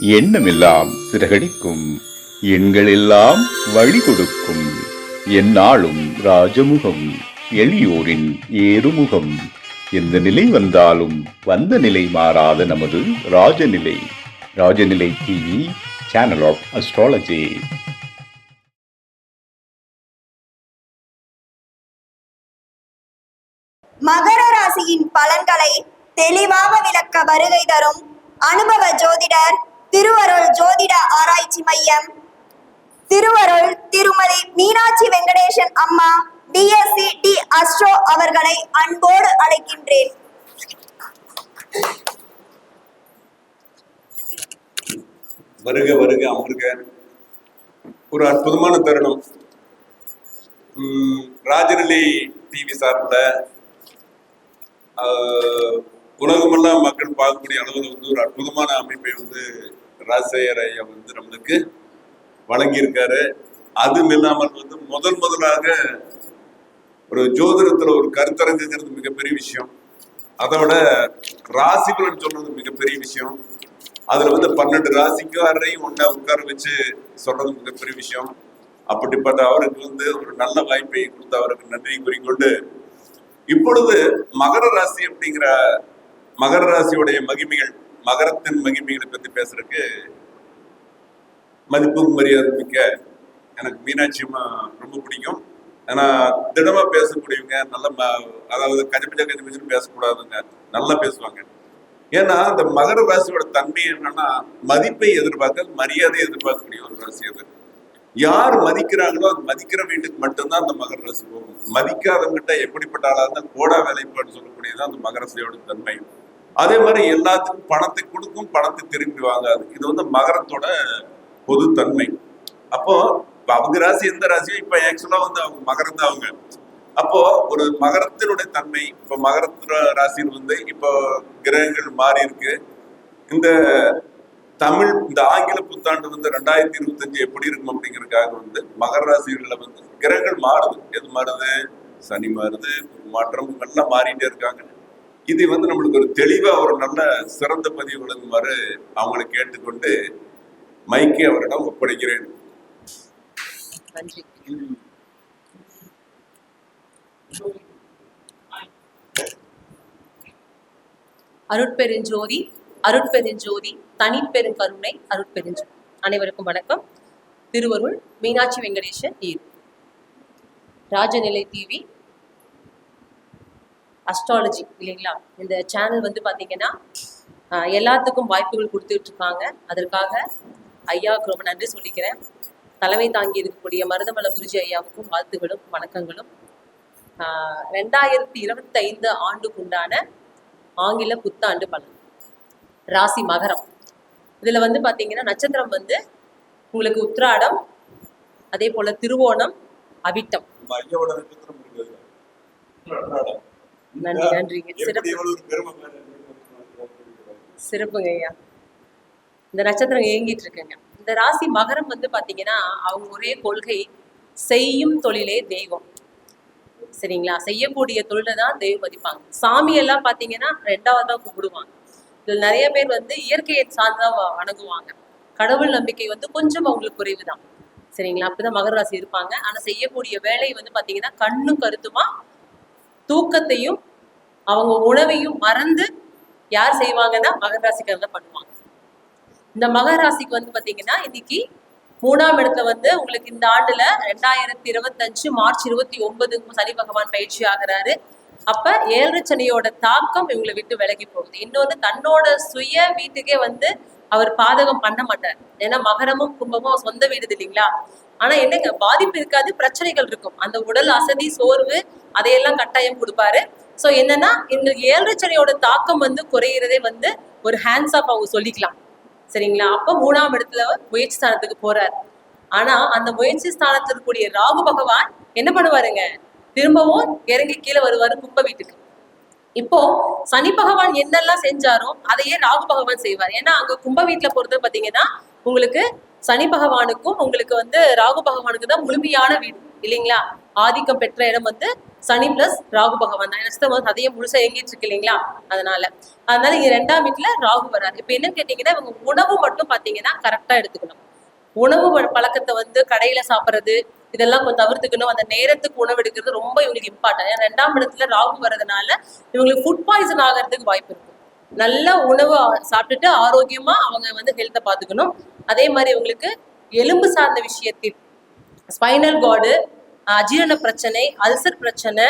எண்ணமெல்லாம் சிறகடிக்கும். எண்களெல்லாம் வழி கொடுக்கும் எந்நாளும் ராஜமுகம் எளியோரின் ஏறுமுகம். எந்த நிலை வந்தாலும் வந்த நிலை மாறாத நமது Rajanilai. Rajanilai TV channel of astrology மகர ராசியின் பலன்களை தெளிவாக விளக்க வருகை தரும் அனுபவ ஜோதிடர் திருவருள் ஜோதிட ஆராய்ச்சி மையம். திருவருள் திருமதி மீனாட்சி வெங்கடேசன் அம்மா டிஎஸ்சி டி அஸ்ட்ரோ அவர்களை அன்போடு அழைக்கின்றேன். வருக வருக அமர்க. ஒரு அற்புதமான தருணம். உம், ராஜநிலை டிவி சார்ந்த ஆஹ், உலகமெல்லாம் மக்கள் பார்க்கக்கூடிய அளவில் வந்து ஒரு அற்புதமான அமைப்பை வந்து ராஜசேகர் ஐயா வந்து நம்மளுக்கு வழங்கியிருக்காரு. அதுவும் இல்லாமல் வந்து முதல் முதலாக ஒரு ஜோதிடத்துல ஒரு கருத்தரங்குங்கிறது மிகப்பெரிய விஷயம். அதோட விட சொல்றது மிகப்பெரிய விஷயம். அதுல வந்து பன்னெண்டு ராசிக்காரரையும் ஒன்னா உட்கார வச்சு சொல்றது மிகப்பெரிய விஷயம். அப்படிப்பட்ட அவருக்கு வந்து ஒரு நல்ல வாய்ப்பை கொடுத்த அவருக்கு நன்றி கூறிக்கொண்டு இப்பொழுது மகர ராசி அப்படிங்கிற மகர ராசியுடைய மகிமைகள் மகரத்தின் மகிமைகளை பத்தி பேசுறதுக்கு மதிப்பு மரியாதை மிக்க எனக்கு மீனாட்சி அம்மா ரொம்ப பிடிக்கும். ஏன்னா திடமா பேசக்கூடியவங்க நல்ல அதாவது கஜபிஜா கஜபிஜன்னு பேசக்கூடாதுங்க. நல்லா பேசுவாங்க. ஏன்னா அந்த மகர ராசியோட தன்மை என்னன்னா மதிப்பை எதிர்பார்க்க மரியாதையை எதிர்பார்க்கக்கூடிய ஒரு ராசி அது. யார் மதிக்கிறாங்களோ அது மதிக்கிற வீட்டுக்கு மட்டும்தான் அந்த மகர ராசி போகும். மதிக்காதவங்கிட்ட எப்படிப்பட்ட ஆளாக இருந்தால் கோடா வேலைப்பாடு சொல்லக்கூடியதான் அந்த மகரசையோட தன்மை. அதே மாதிரி எல்லாத்துக்கும் பணத்தை கொடுக்கும் பணத்தை திரும்பி வாங்காது. இது வந்து மகரத்தோட பொது தன்மை அப்போ அவங்க ராசி எந்த ராசியோ இப்ப ஆக்சுவலா வந்து அவங்க மகரம் தான் அவங்க. அப்போ ஒரு மகரத்தினுடைய தன்மை இப்ப மகரத்து ராசியில் வந்து இப்போ கிரகங்கள் மாறி இருக்கு. இந்த தமிழ் இந்த ஆங்கில புத்தாண்டு வந்து ரெண்டாயிரத்தி இருபத்தஞ்சு எப்படி இருக்கும் அப்படிங்கிறதுக்காக வந்து மகர ராசிகளில் வந்து கிரகங்கள் மாறுது. எது மாறுது? சனி மாறுது மாற்றம் எல்லாம் மாறிட்டே இருக்காங்க. இது வந்து நம்மளுக்கு ஒரு தெளிவா ஒரு நல்ல சிறந்த பதிவு வழங்குமாறு அவங்களை கேட்டுக்கொண்டு மைக்கை அவரிடம் ஒப்படைக்கிறேன். அருட்பெருஞ்சோதி அருட்பெருஞ்சோதி தனிப்பெருங்கருணை அருட்பெருஞ்சோதி. அனைவருக்கும் வணக்கம். திருவருள் மீனாட்சி வெங்கடேசன் ஈர் ராஜநிலை டிவி அஸ்ட்ராலஜி இல்லைங்களா? இந்த சேனல் வந்து பார்த்தீங்கன்னா ஆஹ், எல்லாத்துக்கும் வாய்ப்புகள் கொடுத்துட்டு இருக்காங்க அதற்காக ஐயாவுக்கு ரொம்ப நன்றி சொல்லிக்கிறேன். தலைமை தாங்கி இருக்கக்கூடிய மருதமல குருஜி ஐயாவுக்கும் வாழ்த்துகளும் வணக்கங்களும். ஆஹ், ரெண்டாயிரத்தி இருபத்தைந்து ஆண்டுக்குண்டான ஆங்கில புத்தாண்டு பலன். ராசி மகரம். இதுல வந்து பாத்தீங்கன்னா நட்சத்திரம் வந்து உங்களுக்கு உத்ராடம் அதே போல திருவோணம் அவிட்டம். நன்றி நன்றிங்க. சிறப்பு. சிறப்புங்க ஐயா இந்த நட்சத்திரம் இயங்கிட்டு இருக்குங்க. இந்த ராசி மகரம் வந்து பாத்தீங்கன்னா அவங்க ஒரே கொள்கை செய்யும் தொழிலே தெய்வம். சரிங்களா? செய்யக்கூடிய தொழிலை தான் தெய்வம் மதிப்பாங்க. சாமி எல்லாம் பாத்தீங்கன்னா ரெண்டாவது தான் கும்பிடுவாங்க. இதுல நிறைய பேர் வந்து இயற்கையை சார்ந்துதான் வ- வணங்குவாங்க. கடவுள் நம்பிக்கை வந்து கொஞ்சம் அவங்களுக்கு குறைவு தான். சரிங்களா? அப்படிதான் மகர ராசி இருப்பாங்க. ஆனா செய்யக்கூடிய வேலை வந்து பாத்தீங்கன்னா கண்ணும் கருத்துமா தூக்கத்தையும் அவங்க உணவையும் மறந்து யார் செய்வாங்கன்னா மகர ராசிக்காரங்க பண்ணுவாங்க. இந்த மகர ராசிக்கு வந்து பாத்தீங்கன்னா இன்னைக்கு மூணாம் இடத்துல வந்து உங்களுக்கு இந்த ஆண்டுல ரெண்டாயிரத்தி இருபத்தஞ்சு மார்ச் இருபத்தி ஒன்பதுக்கும் சனி பகவான் பயிற்சி ஆகுறாரு. அப்ப ஏழரை சனியோட தாக்கம் இவங்களை விட்டு விலகி போகுது. இன்னொன்னு தன்னோட சுய வீட்டுக்கே வந்து அவர் பாதகம் பண்ண மாட்டார். ஏன்னா மகரமும் கும்பமும் சொந்த வீடு இல்லைங்களா? ஆனா என்னங்க பாதிப்பு இருக்காது பிரச்சனைகள் இருக்கும். அந்த உடல் அசதி சோர்வு அதையெல்லாம் கட்டாயம் கொடுப்பாரு. சோ என்னன்னா இந்த ஏழரை தாக்கம் வந்து குறையிறதே வந்து ஒரு ஹேண்ட்ஸ் ஆஃப் அவங்க சொல்லிக்கலாம். சரிங்களா? அப்ப மூணாம் இடத்துல முயற்சி ஸ்தானத்துக்கு போறாரு. ஆனா அந்த முயற்சி ஸ்தானத்தில் இருக்கக்கூடிய ராகு பகவான் என்ன பண்ணுவாருங்க? திரும்பவும் இறங்கி கீழே வருவாரு கும்ப வீட்டுக்கு. இப்போ சனி பகவான் என்னெல்லாம் செஞ்சாரோ அதையே ராகு பகவான் செய்வார். ஏன்னா அங்க கும்ப வீட்டுல பொறுத்த பாத்தீங்கன்னா உங்களுக்கு சனி பகவானுக்கும் உங்களுக்கு வந்து ராகு பகவானுக்கு தான் முழுமையான வீடு. இல்லைங்களா? ஆதிக்கம் பெற்ற இடம் வந்து சனி பிளஸ் ராகு பகவான் தான். நட்சத்திரம் வந்து அதையே முழுசா இயங்கிட்டு இருக்கு இல்லைங்களா? அதனால. அதனால இங்க ரெண்டாம் வீட்டுல ராகு வராரு. இப்ப என்னன்னு கேட்டீங்கன்னா இவங்க உணவு மட்டும் பாத்தீங்கன்னா கரெக்டா எடுத்துக்கணும். உணவு பழக்கத்தை வந்து கடையில சாப்பிடுறது இதெல்லாம் கொஞ்சம் தவிர்த்துக்கணும். அந்த நேரத்துக்கு உணவு எடுக்கிறது ரொம்ப இவங்களுக்கு இம்பார்ட்டன் ரெண்டாம் இடத்துல ராகு வர்றதுனால இவங்களுக்கு ஃபுட் பாய்சன் ஆகிறதுக்கு வாய்ப்பு இருக்கு. நல்ல உணவு சாப்பிட்டுட்டு ஆரோக்கியமா அவங்க வந்து ஹெல்த்தை பார்த்துக்கணும் அதே மாதிரி இவங்களுக்கு எலும்பு சார்ந்த விஷயத்தில் ஸ்பைனல் கார்டு அஜீரண பிரச்சனை அல்சர் பிரச்சனை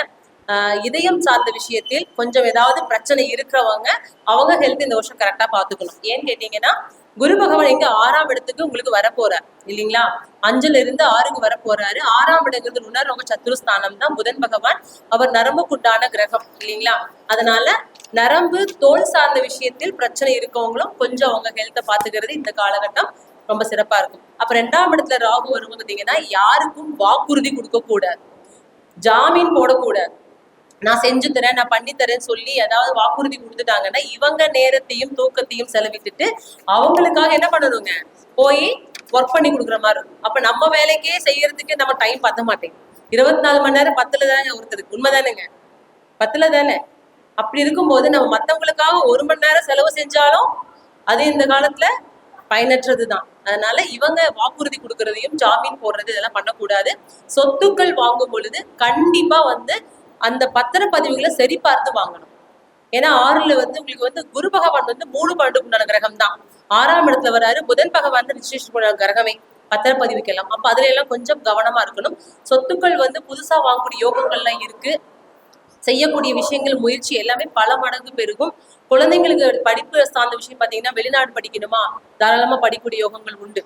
ஆஹ் இதயம் சார்ந்த விஷயத்தில் கொஞ்சம் ஏதாவது பிரச்சனை இருக்கிறவங்க அவங்க ஹெல்த் இந்த வருஷம் கரெக்டா பாத்துக்கணும் ஏன்னு கேட்டீங்கன்னா குரு பகவான் எங்க ஆறாம் இடத்துக்கு உங்களுக்கு வரப்போறார் இல்லைங்களா? அஞ்சுல இருந்து ஆறுக்கு வரப்போறாரு. போறாரு ஆறாம் இடங்கிறது உணர்வங்க சத்துருஸ்தானம் தான் புதன் பகவான். அவர் நரம்புக்குண்டான கிரகம் இல்லைங்களா? அதனால நரம்பு தோல் சார்ந்த விஷயத்தில் பிரச்சனை இருக்கவங்களும் கொஞ்சம் அவங்க ஹெல்த்தை பாத்துக்கிறது இந்த காலகட்டம் ரொம்ப சிறப்பா இருக்கும். அப்ப ரெண்டாம் இடத்துல ராகு வரும் பார்த்தீங்கன்னா யாருக்கும் வாக்குறுதி கொடுக்க கூடாது. ஜாமீன் போடக்கூடாது நான் செஞ்சு தரேன் நான் பண்ணி தரேன்னு சொல்லி ஏதாவது வாக்குறுதி கொடுத்துட்டாங்கன்னா இவங்க நேரத்தையும் தூக்கத்தையும் செலவிட்டுட்டு அவங்களுக்காக என்ன பண்ணணுங்க? போய் ஒர்க் பண்ணி கொடுக்குற மாதிரி இருக்கும். அப்ப நம்ம வேலைக்கே செய்யறதுக்கு நம்ம டைம் பத்த மாட்டேங்குது. இருபத்தி நாலு மணி நேரம் பத்துல தானே ஒருத்தருக்கு. உண்மைதானுங்க. பத்துல தானே. அப்படி இருக்கும்போது நம்ம மத்தவங்களுக்காக ஒரு மணி நேரம் செலவு செஞ்சாலும் அது இந்த காலத்துல பயனற்றது தான் அதனால இவங்க வாக்குறுதி கொடுக்கறதையும் ஜாமீன் போடுறது இதெல்லாம் பண்ணக்கூடாது. சொத்துக்கள் வாங்கும் பொழுது கண்டிப்பா வந்து அந்த பத்திரப்பதிவுகளை சரி பார்த்து வாங்கணும். ஏன்னா ஆறுல வந்து உங்களுக்கு வந்து குரு பகவான் வந்து மூணு பாண்டு கிரகம் தான். ஆறாம் இடத்துல வராரு புதன் பகவான் வந்து நிச்சயிச்சுக்குண்டான கிரகமே பத்திரப்பதிவுக்கெல்லாம். அப்ப அதுல எல்லாம் கொஞ்சம் கவனமா இருக்கணும். சொத்துக்கள் வந்து புதுசா வாங்கக்கூடிய யோகங்கள்லாம் இருக்கு. செய்யக்கூடிய விஷயங்கள் முயற்சி எல்லாமே பல மடங்கு பெருகும். குழந்தைங்களுக்கு படிப்பு சார்ந்த விஷயம் பார்த்தீங்கன்னா வெளிநாடு படிக்கணுமா? தாராளமாக படிக்கக்கூடிய யோகங்கள் உண்டு.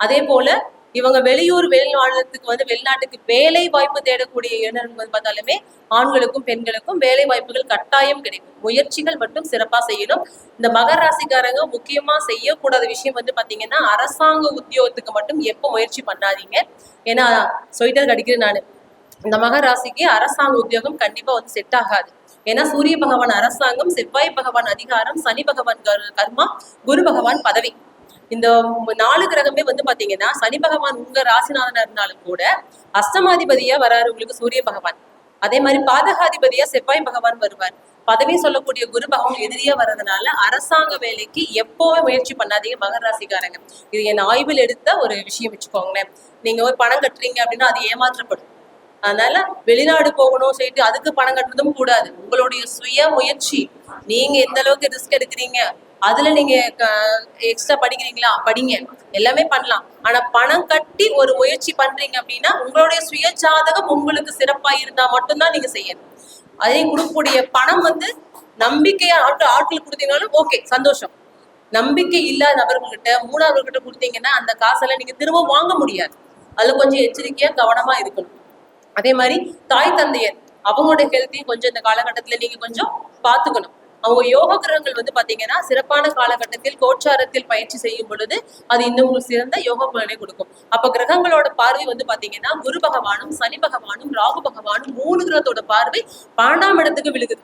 அதே போல இவங்க வெளியூர் வெளிநாட்டுக்கு வந்து வெளிநாட்டுக்கு வேலை வாய்ப்பு தேடக்கூடிய இளைஞர்கள் வந்து பார்த்தாலுமே ஆண்களுக்கும் பெண்களுக்கும் வேலை வாய்ப்புகள் கட்டாயம் கிடைக்கும். முயற்சிகள் மட்டும் சிறப்பா செய்யணும். இந்த மகர ராசிக்காரங்க முக்கியமா செய்யக்கூடாத விஷயம் வந்து பாத்தீங்கன்னா அரசாங்க உத்தியோகத்துக்கு மட்டும் எப்போ முயற்சி பண்ணாதீங்க. ஏன்னா சொல்லிட்டு அடிக்கிறேன் நான். இந்த மகராசிக்கு அரசாங்க உத்தியோகம் கண்டிப்பா வந்து செட் ஆகாது. ஏன்னா சூரிய பகவான் அரசாங்கம் செவ்வாய் பகவான் அதிகாரம் சனி பகவான் கர்மா குரு பகவான் பதவி. இந்த நாலு கிரகமே வந்து பாத்தீங்கன்னா சனி பகவான் உங்க ராசிநாதனா இருந்தாலும் கூட அஷ்டமாதிபதியா வராரு உங்களுக்கு சூரிய பகவான். அதே மாதிரி பாதகாதிபதியா செவ்வாய் பகவான் வருவார். பதவி சொல்லக்கூடிய குரு பகவான் எதிரியா வர்றதுனால அரசாங்க வேலைக்கு எப்பவுமே முயற்சி பண்ணாதீங்க மகர ராசிக்காரங்க. இது என் ஆய்வில் எடுத்த ஒரு விஷயம் வச்சுக்கோங்களேன். நீங்க ஒரு பணம் கட்டுறீங்க அப்படின்னா அது ஏமாற்றப்படும். அதனால வெளிநாடு போகணும் சொல்லிட்டு அதுக்கு பணம் கட்டுறதும் கூடாது. உங்களுடைய சுய முயற்சி. நீங்க எந்த அளவுக்கு ரிஸ்க் எடுக்கிறீங்க? அதுல நீங்க எக்ஸ்ட்ரா படிக்கிறீங்களா? படிங்க. எல்லாமே பண்ணலாம். ஆனா பணம் கட்டி ஒரு முயற்சி பண்றீங்க அப்படின்னா உங்களுடைய சுய ஜாதகம் உங்களுக்கு சிறப்பா இருந்தா மட்டும்தான் நீங்க செய்யணும். அதே கொடுக்கக்கூடிய பணம் வந்து நம்பிக்கையா ஆட்கள் ஆட்கள் கொடுத்தீங்கனாலும் ஓகே சந்தோஷம். நம்பிக்கை இல்லாத நபர்கள்கிட்ட மூணாவர்கிட்ட கொடுத்தீங்கன்னா அந்த காசெல்லாம் நீங்க திரும்ப வாங்க முடியாது. அதுல கொஞ்சம் எச்சரிக்கையா கவனமா இருக்கணும். அதே மாதிரி தாய் தந்தையர் அவங்களோட ஹெல்த்தையும் கொஞ்சம் இந்த காலகட்டத்துல நீங்க கொஞ்சம் பாத்துக்கணும் அவங்க யோக கிரகங்கள் வந்து பாத்தீங்கன்னா சிறப்பான காலகட்டத்தில் கோச்சாரத்தில் பயிற்சி செய்யும் பொழுது அது இன்னும் உங்களுக்கு சிறந்த யோக பலனை கொடுக்கும். அப்ப கிரகங்களோட பார்வை வந்து பாத்தீங்கன்னா குரு பகவானும் சனி பகவானும் ராகு பகவானும் மூணு கிரகத்தோட பார்வை பன்னெண்டாம் இடத்துக்கு விழுகுது.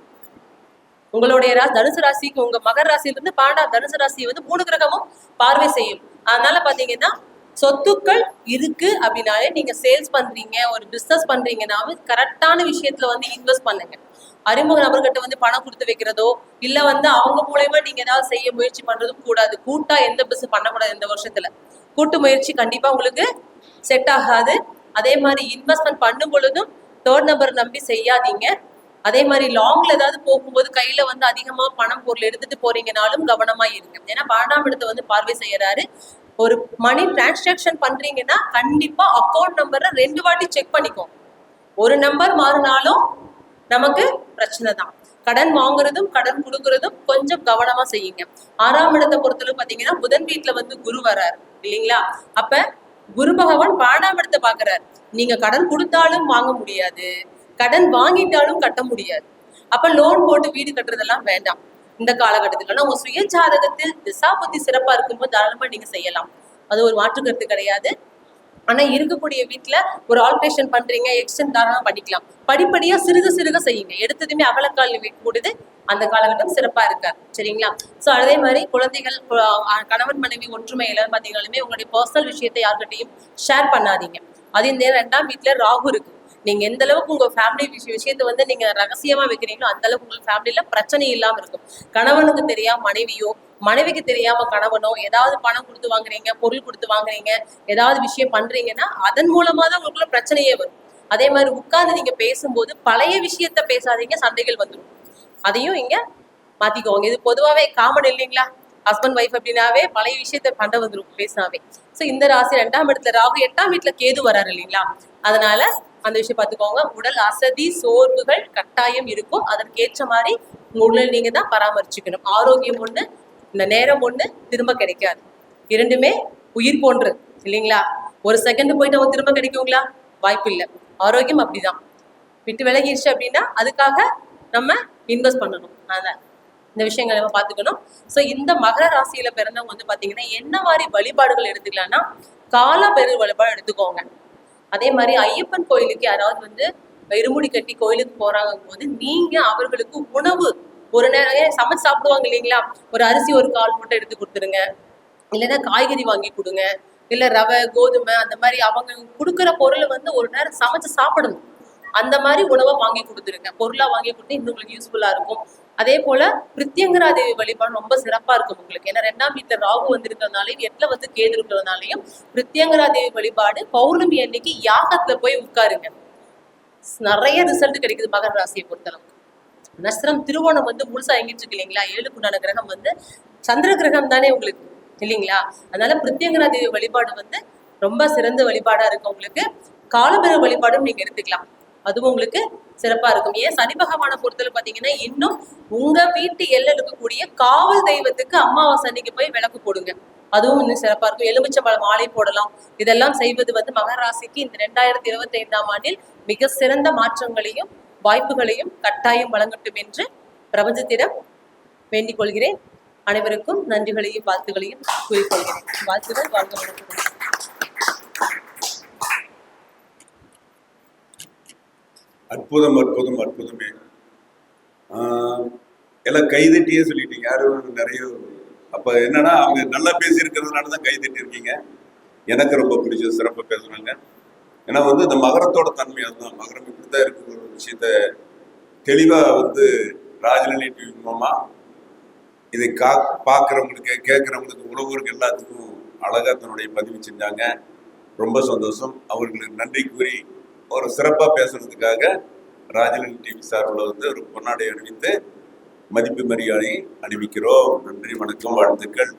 உங்களுடைய ரா தனுசு ராசிக்கு உங்க மகர் ராசியிலிருந்து பாண்டா தனுசு ராசியை வந்து மூணு கிரகமும் பார்வை செய்யும். அதனால பாத்தீங்கன்னா சொத்துக்கள் இருக்கு அப்படின்னாலே நீங்க சேல்ஸ் பண்றீங்க ஒரு பிசினஸ் பண்றீங்கன்னாவும் கரெக்டான விஷயத்துல வந்து இன்வெஸ்ட் பண்ணுங்க. அறிமுக நபர்கிட்ட வந்து பணம் கொடுத்து வைக்கிறதோ இல்ல வந்து அவங்க மூலயமா நீங்க ஏதாவது செய்ய முயற்சி பண்றதும் கூடாது. கூட்டா எந்த பிசினஸ் பண்ணக்கூடாது இந்த வருஷத்துல. கூட்டு முயற்சி கண்டிப்பா உங்களுக்கு செட் ஆகாது. அதே மாதிரி இன்வெஸ்ட்மெண்ட் பண்ணும் பொழுதும் தேர்ட் நம்பர் நம்பி செய்யாதீங்க. அதே மாதிரி லாங்ல ஏதாவது போகும்போது கையில வந்து அதிகமா பணம் பொருள் எடுத்துட்டு போறீங்கனாலும் கவனமா இருங்க. ஏன்னா பன்னெண்டாம் இடத்தை வந்து பார்வை செய்யறாரு. ஒரு மணி டிரான்சாக்ஷன் பண்றீங்கன்னா கண்டிப்பா அக்கௌண்ட் நம்பரை ரெண்டு வாட்டி செக் பண்ணிக்கோங்க ஒரு நம்பர் மாறினாலும் நமக்கு பிரச்சனை தான். கடன் வாங்குறதும் கடன் கொடுக்கறதும் கொஞ்சம் கவனமா செய்யுங்க. ஆறாம் இடத்தை பொறுத்தளவு பாத்தீங்கன்னா புதன் வீட்டுல வந்து குரு வராரு இல்லைங்களா? அப்ப குரு பகவான் பாடாம் இடத்தை பாக்குறாரு. நீங்க கடன் கொடுத்தாலும் வாங்க முடியாது. கடன் வாங்கிட்டாலும் கட்ட முடியாது. அப்ப லோன் போட்டு வீடு கட்டுறதெல்லாம் வேண்டாம். இந்த காலகட்டத்தில் ஆனால் உங்க சுய ஜாதகத்தில் திசா புத்தி சிறப்பா இருக்கும்போது தாராளமா நீங்க செய்யலாம். அது ஒரு மாற்று கருத்து கிடையாது. ஆனா இருக்கக்கூடிய வீட்டுல ஒரு ஆல்ட்ரேஷன் பண்றீங்க எக்ஸ்டென்ட் தாராளமா பண்ணிக்கலாம். படிப்படியா சிறுக சிறுக செய்யுங்க. எடுத்ததுமே அவலக்கால் கூடுது. அந்த காலகட்டம் சிறப்பா இருக்காது. சரிங்களா? சோ அதே மாதிரி குழந்தைகள் கணவன் மனைவி ஒற்றுமை எல்லாரும் பாத்தீங்கன்னாலுமே உங்களுடைய பர்சனல் விஷயத்தை யார்கிட்டையும் ஷேர் பண்ணாதீங்க. அதே நேரம் ரெண்டாம் வீட்டுல ராகு இருக்கு. நீங்க எந்த அளவுக்கு உங்க ஃபேமிலி விஷயத்தை வந்து நீங்க ரகசியமா வைக்கிறீங்களோ அந்த அளவுக்கு உங்க ஃபேமிலியில பிரச்சனை இல்லாம இருக்கும். கணவனுக்கு தெரியாம மனைவியோ மனைவிக்கு தெரியாம கணவனோ ஏதாவது பணம் கொடுத்து வாங்குறீங்க பொருள் கொடுத்து வாங்குறீங்க ஏதாவது விஷயம் பண்றீங்கன்னா அதன் மூலமா தான் உங்களுக்குள்ள பிரச்சனையே வரும். அதே மாதிரி உட்கார்ந்து நீங்க பேசும்போது பழைய விஷயத்த பேசாதீங்க சண்டைகள் வந்துடும் அதையும் இங்க மாத்திக்கோங்க. இது பொதுவாவே காமன் இல்லைங்களா? ஹஸ்பண்ட் ஒய்ஃப் அப்படின்னாவே பழைய விஷயத்த பண்ண வந்துரும் பேசினாவே. சோ இந்த ராசி ரெண்டாம் இடத்துல ராகு எட்டாம் வீட்டுல கேது வராரு இல்லைங்களா? அதனால அந்த விஷயம் பார்த்துக்கோங்க. உடல் அசதி சோர்வுகள் கட்டாயம் இருக்கும். அதற்கேற்ற மாதிரி உங்க உடல் நீங்க தான் பராமரிச்சுக்கணும். ஆரோக்கியம் ஒண்ணு இந்த நேரம் ஒண்ணு திரும்ப கிடைக்காது. இரண்டுமே உயிர் போன்று இல்லைங்களா? ஒரு செகண்ட் போயிட்டு அவங்க திரும்ப கிடைக்குங்களா? வாய்ப்பு இல்லை ஆரோக்கியம் அப்படிதான். விட்டு விலகிடுச்சு அப்படின்னா அதுக்காக நம்ம இன்வெஸ்ட் பண்ணணும். அதான். இந்த விஷயங்களை நம்ம பார்த்துக்கணும். ஸோ இந்த மகர ராசியில பிறந்தவங்க வந்து பார்த்தீங்கன்னா என்ன மாதிரி வழிபாடுகள் எடுத்துக்கலாம்னா கால பெரு வழிபாடு எடுத்துக்கோங்க. அதே மாதிரி ஐயப்பன் கோயிலுக்கு யாராவது வந்து இருமுடி கட்டி கோயிலுக்கு போறாங்க போது நீங்க அவர்களுக்கு உணவு ஒரு நேரம் சமைச்சு சாப்பிடுவாங்க இல்லைங்களா? ஒரு அரிசி ஒரு கால் மட்டும் எடுத்து கொடுத்துருங்க. இல்லைன்னா காய்கறி வாங்கி கொடுங்க. இல்லை ரவை கோதுமை அந்த மாதிரி அவங்க கொடுக்குற பொருளை வந்து ஒரு நேரம் சமைச்சு சாப்பிடணும். அந்த மாதிரி உணவை வாங்கி கொடுத்துருங்க. பொருளா வாங்கி கொடுத்து இன்னும் உங்களுக்கு யூஸ்ஃபுல்லா இருக்கும். அதே போல பிரித்யங்கரா தேவி வழிபாடு ரொம்ப சிறப்பா இருக்கும் உங்களுக்கு. ஏன்னா ரெண்டாம் வீட்டுல ராகு வந்திருக்கிறதுனாலையும் எட்டுல வந்து கேது இருக்கிறதுனாலையும் பிரித்யங்கரா தேவி வழிபாடு பௌர்ணமி அன்னைக்கு யாகத்துல போய் உட்காருங்க. நிறைய ரிசல்ட் கிடைக்குது மகர ராசியை பொறுத்தளவுக்கு. நஸ்திரம் திருவோணம் வந்து முழுசா எங்கிட்டு இருக்கு இல்லைங்களா? ஏழுக்குண்டான கிரகம் வந்து சந்திர கிரகம் தானே உங்களுக்கு இல்லைங்களா? அதனால பிரித்யங்கரா தேவி வழிபாடு வந்து ரொம்ப சிறந்த வழிபாடா இருக்கு உங்களுக்கு. காலபெரு வழிபாடும் நீங்க எடுத்துக்கலாம். அதுவும் உங்களுக்கு சிறப்பா இருக்கும். ஏன்? சனி பகவானை பொறுத்தல பாத்தீங்கன்னா இன்னும் உங்க வீட்டு எல்லையில் இருக்கக்கூடிய காவல் தெய்வத்துக்கு அம்மாவை அன்னைக்கு போய் விளக்கு போடுங்க. அதுவும் இன்னும் சிறப்பா இருக்கும். எலுமிச்சை பழம் மாலை போடலாம். இதெல்லாம் செய்வது வந்து மகராசிக்கு இந்த ரெண்டாயிரத்தி இருபத்தி ஐந்தாம் ஆண்டில் மிக சிறந்த மாற்றங்களையும் வாய்ப்புகளையும் கட்டாயம் வழங்கட்டும் என்று பிரபஞ்சத்திடம் வேண்டிக் கொள்கிறேன். அனைவருக்கும் நன்றிகளையும் வாழ்த்துகளையும் கூறிக்கொள்கிறேன் வாழ்த்துகள் வாழ்க அற்புதம் அற்புதம் அற்புதமே. எல்லாம் கைதட்டியே சொல்லிட்டீங்க. யாரும் நிறைய அப்ப என்னன்னா அவங்க நல்லா பேசியிருக்கிறதுனால தான் கைதட்டி இருக்கீங்க எனக்கு ரொம்ப பிடிச்ச சிறப்பாக பேசுறாங்க. ஏன்னா வந்து இந்த மகரத்தோட தன்மை அதுதான். மகரம் இப்படிதான் இருக்கிற ஒரு விஷயத்த தெளிவா வந்து ராஜநிலை டிவி மூலமா இதை கா பார்க்குறவங்களுக்கு கேட்குறவங்களுக்கு உழவருக்கு எல்லாத்துக்கும் அழகாக தன்னுடைய பதிவு செஞ்சாங்க. ரொம்ப சந்தோஷம். அவர்களுக்கு நன்றி கூறி ஒரு சிறப்பாக பேசுறதுக்காக ராஜநிலை டிவி சார்பில் வந்து ஒரு பொன்னாடை அணிவித்து மதிப்பு மரியாதை அணிவிக்கிறோம் நன்றி வணக்கம் வாழ்த்துக்கள்